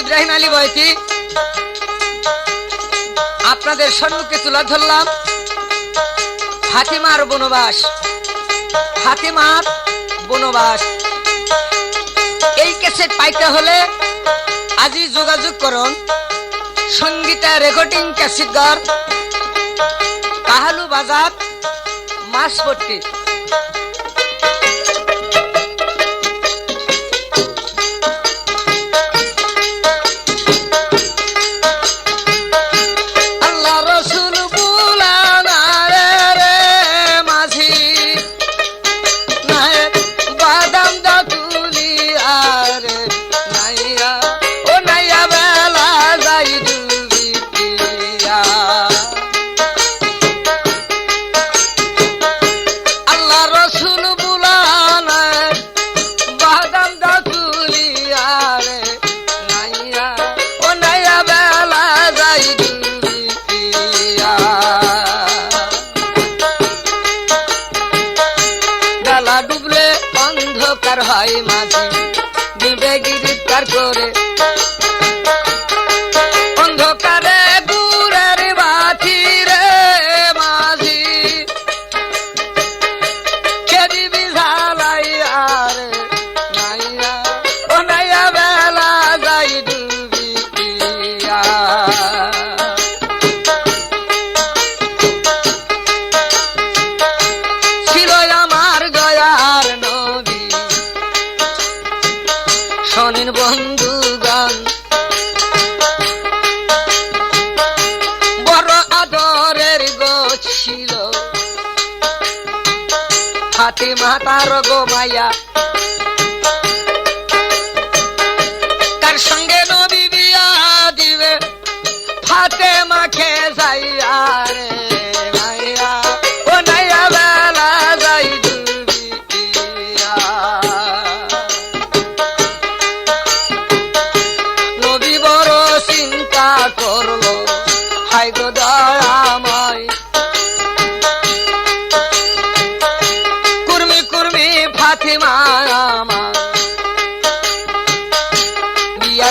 ইব্রাহিম আলী বয়সি আপনাদের সম্মুখে তুলে ধরলাম। হাতিমার বনবাস। হাতিমার বনবাস। এই ক্যাসেট পাইতে হলে আজই যোগাযোগ করুন। সঙ্গীতা রেকর্ডিং ক্যাসেটগর কাহালু বাজার মাসপট্টি অন্ধকার হয় মাঝে। দিবে গিরিকার করে হাতে মাতার গো মায়া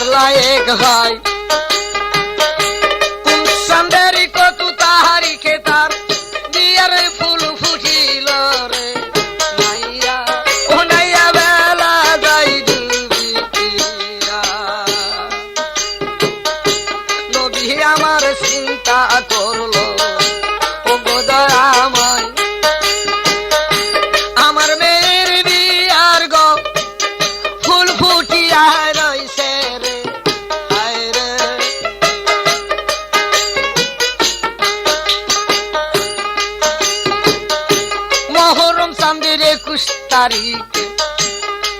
বিয়ার লায়েক হয় তারিখে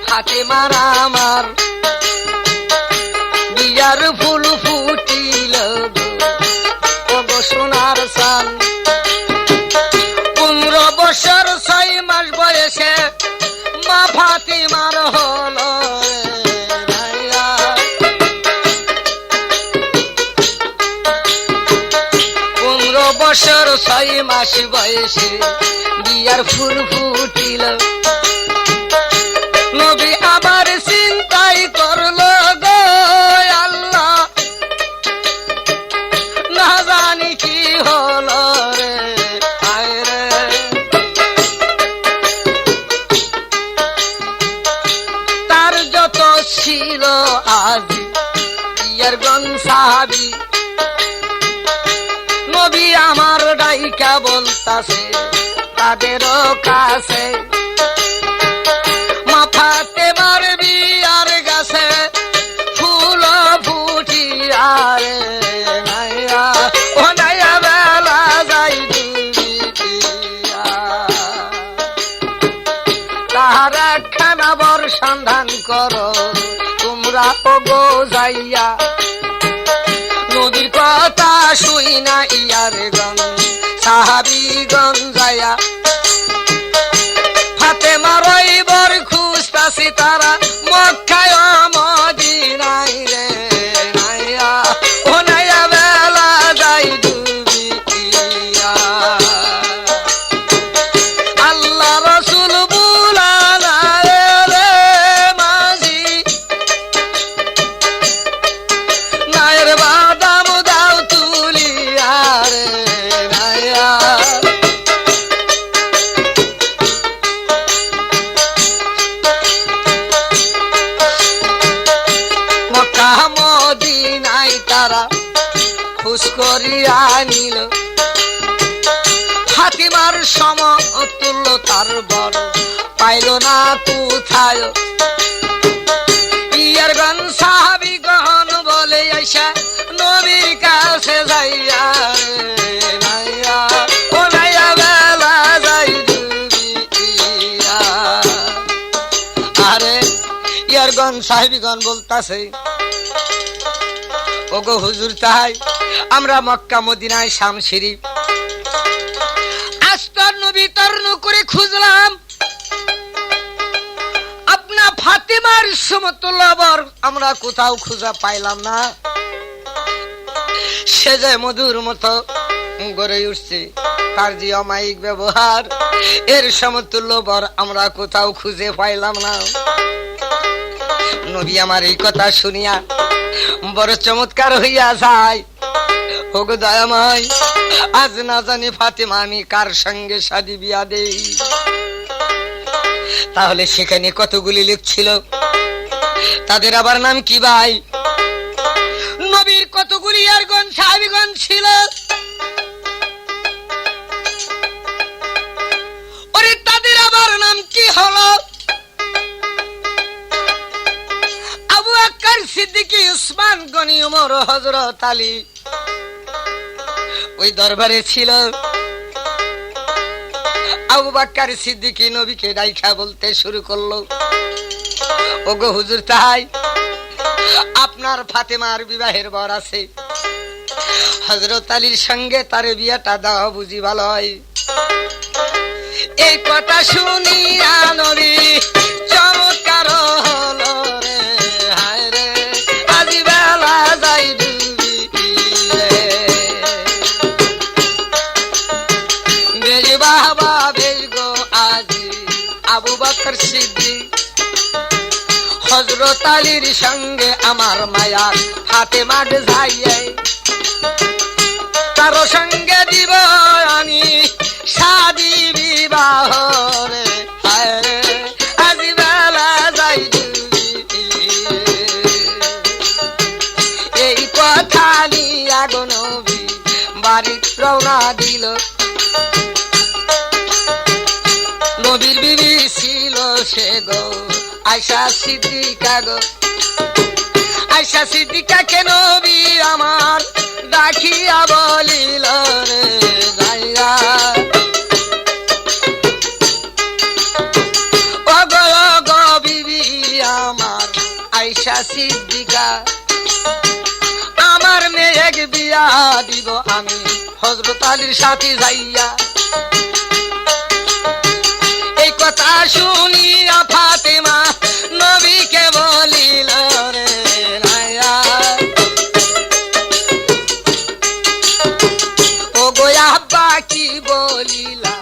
হাতে মারা আমার। বিয়ার ফুল ফুটিল সোনার সান পনেরো বছর ছয় মাস বয়সে মা ফাতিমার হল পনেরো বছর ছয় মাস বয়সে বিয়ার ফুল ফুটিল বলতাছে তাদেরও কাছে। মাথাতে মারবি আর গাছে ফুল ফুটি আর ও সন্ধান করো, তোমরা ওগো যাইয়া। নদীর কথা শুই না ইয়ার হাতে মারই বর খুঁজতাছি তারা। করিয়া নিল ফাতিমার সম তুল্য তার বড় পাইল না ইয়ার গন সাহাবি গহন বলে আইসা নবীর কাছে যাইয়া রে নাইয়া, ও নাইয়া বেলা যাই ডুবিয়া। আরে ইয়ার সাহেবিগণ বলতাছে ওগো হুজুর তাই, আমরা মক্কা, মদিনায় শাম শরীফ। আস্তর নবী তর্ণ করে খুঁজলাম। আপনা ফাতেমার সমতুল্য বর আমরা কোথাও খুঁজা পাইলাম না। সে যে মধুর মতো গড়ে উঠছে, তার যে অমায়িক ব্যবহার, এর সমতুল্য বর আমরা কোথাও খুঁজে পাইলাম না। নবী আমার এই কথা শুনিয়া বড় চমৎকার হইয়া যায়। ওগো দয়াময়, আজ না জানি ফাতেমা আমি কার সঙ্গে শাদি বিয়া দেই। তাহলে সেখানে কতগুলি লিখছিল তাদের আবার নাম কি ভাই? নবীর কতগুলি আর গণ সাহাবিগণ ছিল? উমর হজরত আলী। ওই দরবারে ছিল আবু বাক্কার সিদ্দিকী নবীকে ডাইখা বলতে শুরু করল। ওগো হুজুর তাই, আপনার ফাতেমার বিবাহের বর আছে। হজরত আলীর সঙ্গে তার বিয়াটা দেওয়া বুঝি ভালো হয়। এই কথা শুনিয়া নবী চমৎকার হজরত আলীর সঙ্গে আমার মায়া হাতে মাঠ যাইয়ে কারও সঙ্গে দিব আমি শাদি বিবাহ যাই এই দিল। নবীর বিবি ছিল সে গো। আয়সা সিদ্দিকা গো। আয়সা সিদ্দিকাকে নবী আমার? ডাকিয়া বলিল রে আয়সা সিদ্দিকা। আমার বিয়া দিব আমি হজরত আলীর সাথে যাইয়া। এই কথা শুনিয়া ফাতেমা বলিলা,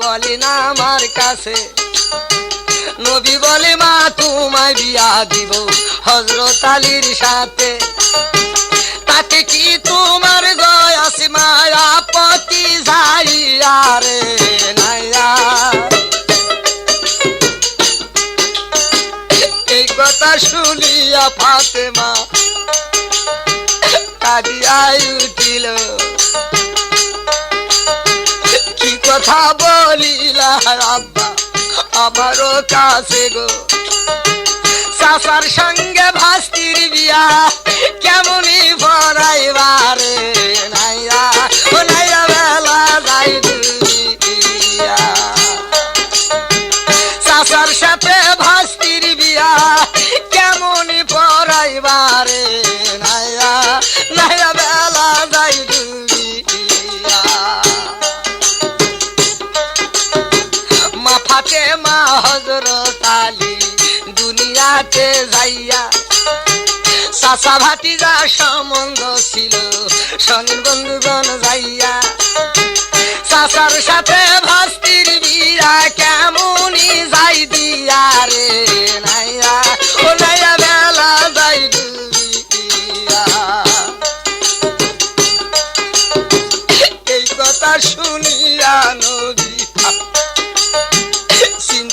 বলে না আমার কাছে। নবী বলে, মা, তোমায় বিয়া দিব হজরত আলীর সাথে। তাতে কি তোমার গয়াস মায়া পতি যাইয়া রে নাইয়া এই কথা শুনিয়া ফাতেমা কাঁদিয়াই উঠিল। কথা বলিলা আমারও কাছে গো। চাচার সঙ্গে ভাস্তির বিয়া ফাতে মা হজরত আলী দুনিয়াতে যাইয়া। চাচা ভাতিজা সম্বন্ধ ছিল, সঙ্গে বন্ধুগণ যাইয়া। চাচার সাথে ভাস্তির বিয়া কেমনই যাই দিয়া রে।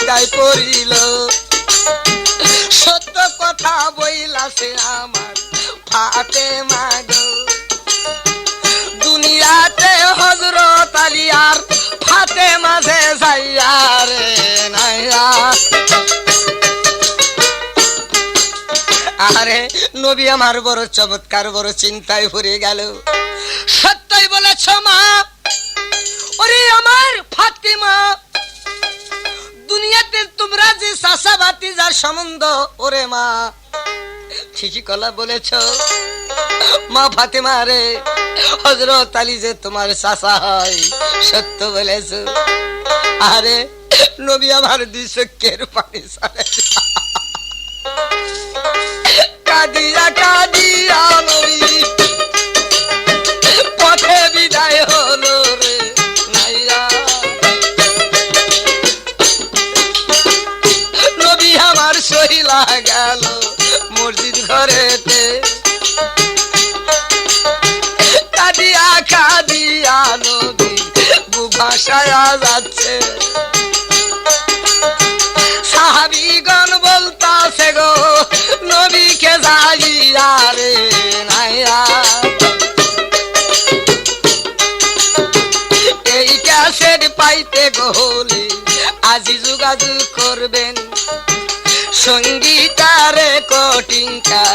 পীড়ায় পড়িল সত্য কথা বইলা সে আমার ফাতে মাগ। দুনিয়াতে হজরত আলিয়ার ফাতে মাঝে যাইয়া রে নাইয়া। আরে নবী আমার বড় চমৎকার, বড় চিন্তায় ভরে গেল। সত্যই বলেছ মা যে চাষাবাতি যার সম্বন্ধ, ওরে মা। ঠিকই কলা বলেছ। মা ফাতেমা রে হজরত আলী যে তোমার চাষা হয়, সত্য বলেছ। আরে, নবী আমার দুই চোখের পানি সারে কাদিয়া কাদিয়া নবী। যাচ্ছে। সাহাবিগণ গো, নবীকে যাইয়া রে নাইয়া এই পাইতে আজি যোগাযোগ করবেন। সঙ্গীতারে কটিংকা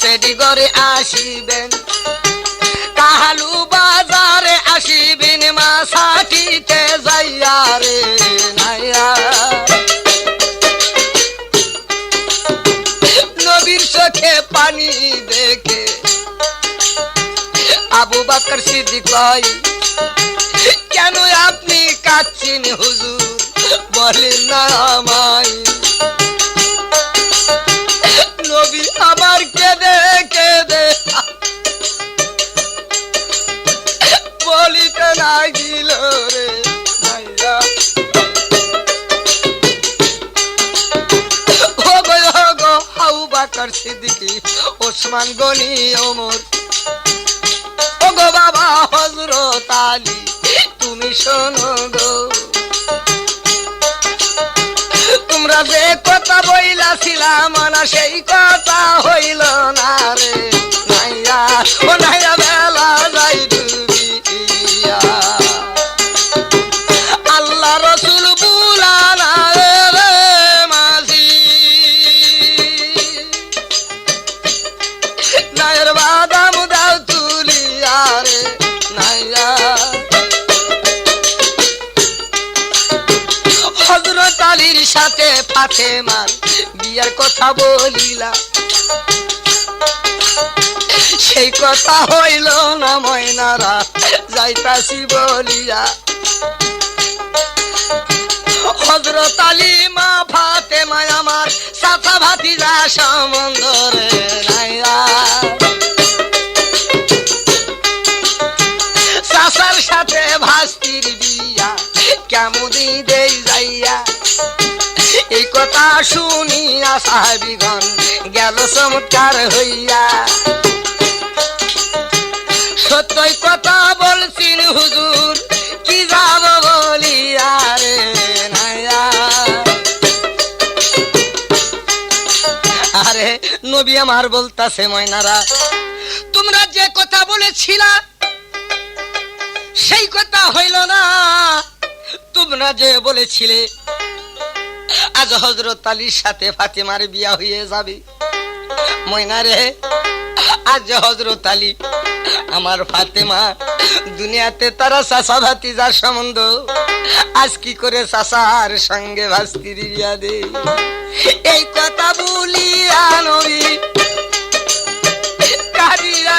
সেটি করে আসিবেন। কাহালু বাজারে আসিবেন মা সাটিতে যাইয়া রে নাইয়া নবীর চোখে পানি দেখে আবু বাকর সিদ্দিক কয়, কেন আপনি কাচ্ছেন হুজুর? বলেন না আমায়। নবী আমার কেঁদে কেঁদে বলিতে লাগিল how Bakr Siddiqui? Osman Ghani, Omar. ওগো বাবা হজরত আলী, তুমি শোনো গো। তোমরা যে কথা বইলাছিলাম না সেই কথা হইল না রে নাইয়া সাথে ফাতেমার বিয়ার কথা বলিলা। সেই কথা হইল না ময়নারা, যাইতাছি বলিয়া। হজরত আলী, মা ফাতেমা আমার সাথা ভাতিজা সম্বন্ধ রে নাইয়া সাথে ভাস্তির বিয়া, কেমন দেই যাইয়া। শুনিয়া সাহাবিগণ গেল চমৎকার হইয়া। সত্যই কথা বলছিন হুজুর, কি যাব বলিয়া রে আরে নবী আমার বলতাছে, ময়নারা, তোমরা যে কথা বলেছিলা, সেই কথা হইল না। তোমরা যে বলেছিলে আজ হজরত আলীর সাথে ফাতেমার বিয়া হয়ে যাবে। ময়নারে আজ হজরত আলী আমার ফাতেমা, দুনিয়াতে তারা চাষা ভাতিজার সম্বন্ধ। আজ কি করে চাষার সঙ্গে ভাস্তির বিয়া দে? এই কথা বলিয়া নবী কারিয়া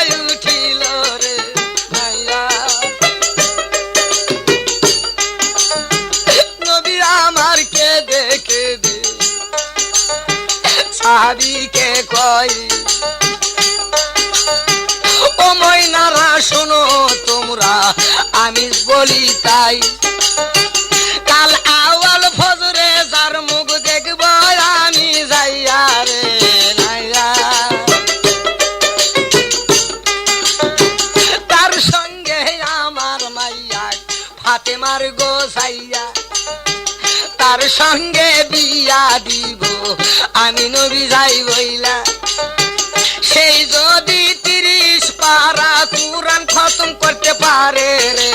ময়নারা, শোনো তোমরা, আমি বলি তাই। কাল আওয়াল ফজরে যার মুখ দেখব, আমি যাইয়া রে তার সঙ্গে আমার মাইয়া, ফাতেমার গোসাইয়া তার সঙ্গে বিয়া দিব। আমি নবী যাই বইলা। সেই যদি তিরিশ পারা কুরান খতম করতে পারে রে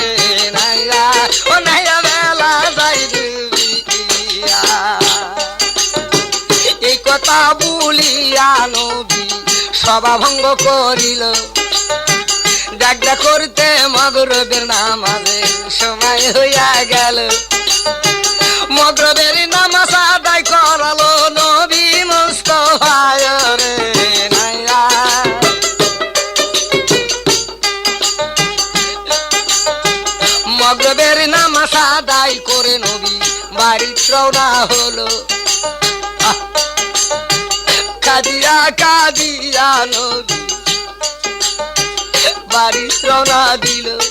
এই কথা বলিয়া সভা ভঙ্গ করিল। ডাকডা করতে মগরবের নামাজের সময় হইয়া গেল। রওনা হলো! কাদিয়া কাদিয়া নদী। বাড়ি রওনা দিল।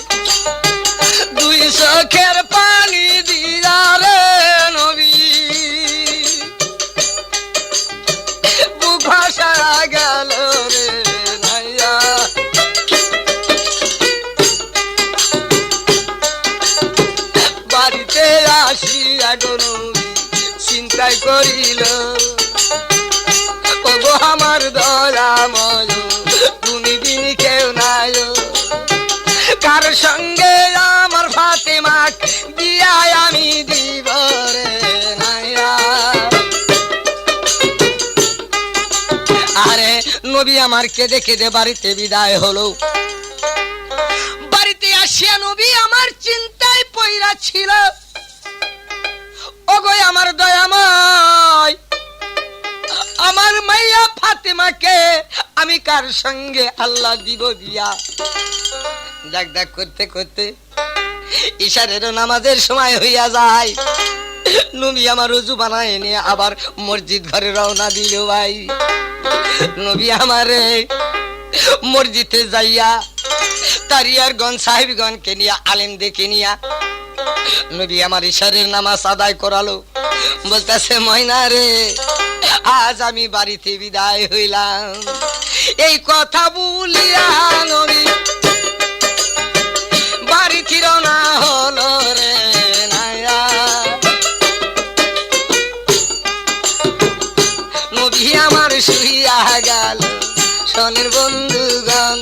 চিন্তাই করিল। ওগো আমার দয়াময়, তুমি বিন কেউ নাই। কার সঙ্গে আমার ফাতেমা বিয়ায় আমি দিব রে আরে নবী আমার কেঁদে কেঁদে বাড়িতে বিদায় হলো। বাড়িতে আসিয়া নবী আমার চিন্তায় পইরা ছিল। ওগো আমার দয়াময়। আমার মাইয়া ফাতেমাকে আমি কার সঙ্গে আল্লাহ দিব বিয়া? দেখ দেখ, করতে করতে ইশারের নামাজের সময় হইয়া যায়। নবী আমার রুজু বানায় নিয়ে আবার মসজিদ ঘরে রওনা দিল ভাই। নবী আমারে মসজিদে যাইয়া তারিয়ার গন সাহেবগণকে নিয়ে আলেম দেখে নিয়া নবী আমার ঈশ্বরের নামাজ আদায় করালো। বলতেছে, ময়না রে, আজ আমি বাড়িতে বিদায় হইলাম। এই কথা বলিয়া নবী, বাড়ি না বন্ধুগণ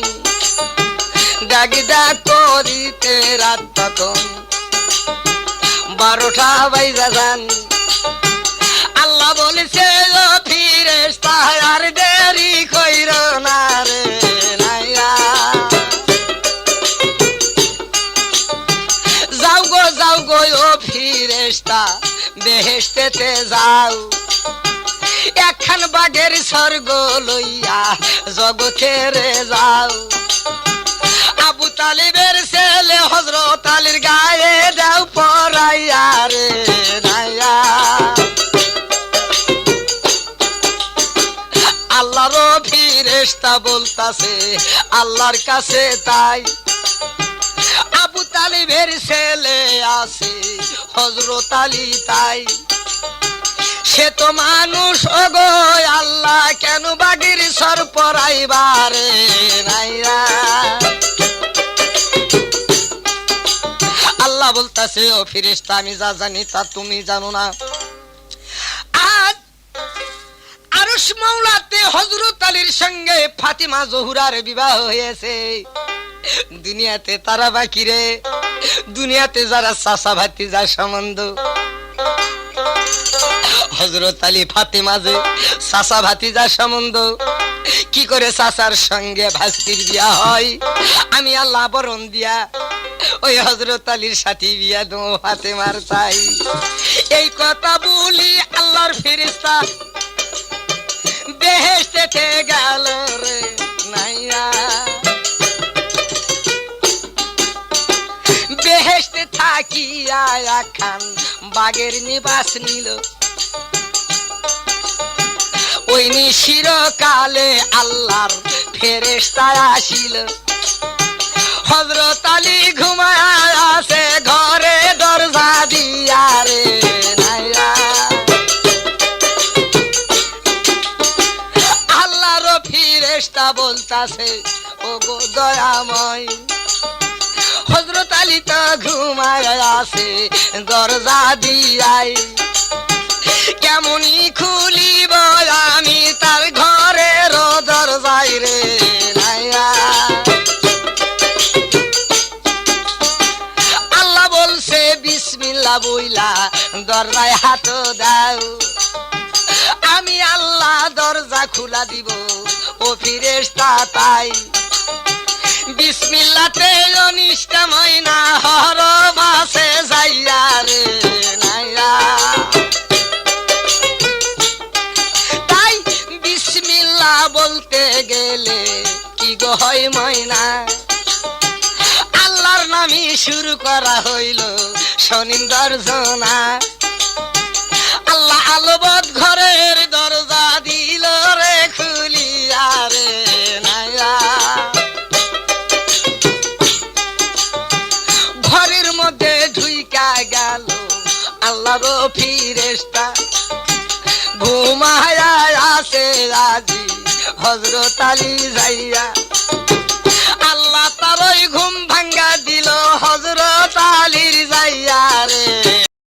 ডাকিদা করিতে রাত তখন। বারোটা বাইজা যান। আল্লাহ বলেছে ফিরেস্তা আর দেরি কইর না রে যাও গো যাও গো, ও ফিরেস্তা বেহেস্তেতে যাও। একখান বাগের স্বর্গ লইয়া জগতের যাও। আবু তালিবের ছেলে হজরত আলীর গায়ে ফিরেস্তা বলতাছে, আল্লাহর কাছে তাই। আবু তালিবের ছেলে আছে হজরত আলী তাই। সে তো মানুষ, ওগো, আল্লাহ কেন বাগির সর পরাইবারে? আল্লাহ বলতাছে, ও ফিরিস্তা আমি যা জানি তা তুমি জানো না। আরশ মাওলাতে হজরত আলীর সঙ্গে ফাতিমা জহুরার বিবাহ হয়েছে। দুনিয়াতে তারা বাকি রে। দুনিয়াতে যারা চাষা ভাতি যা সম্বন্ধ। হজরত আলী ফাতেমা যে চাষা ভাতিজার সম্বন্ধ। কি করে চাষার সঙ্গে ভাস্তির বিয়া হয়? আমি আল্লাহ বরণ দিয়া ওই হজরত আলীর সাথে বিয়া দো ফাতেমার চাই। এই কথা বলি আল্লাহর ফেরিস্তা বেহেস্তে গেল থাকিয়া খান বাগের নিবাস নিল। ওই নিশিরকালে আল্লাহর ফেরেস্তায় আসিল। হজরত আলী ঘুমায় বলতাছে ও গো দয়াময় হজরত আলী তো ঘুমায় আছে, দরজা দিয়াই। কেমনই খুলিব আমি তার ঘরে দরজাই রে আল্লাহ বলছে বিসমিল্লা বইলা, দরজায় হাত দাও। আমি আল্লাহ দরজা খোলা দিব। ফিরেস্তা তাই। বিসমিল্লাতে অনিষ্ট ময়না হর মাসে যাইয়া রে নাইয়া। তাই বিসমিল্লা বলতে গেলে কি গো হয় ময়না? আল্লাহর নামই শুরু করা হইল শনিন্দর জনা রাজি হজরত আলী যাইয়া। আল্লাহ তারই ঘুম ভাঙ্গা দিল হজরত আলীর যাইয়া রে।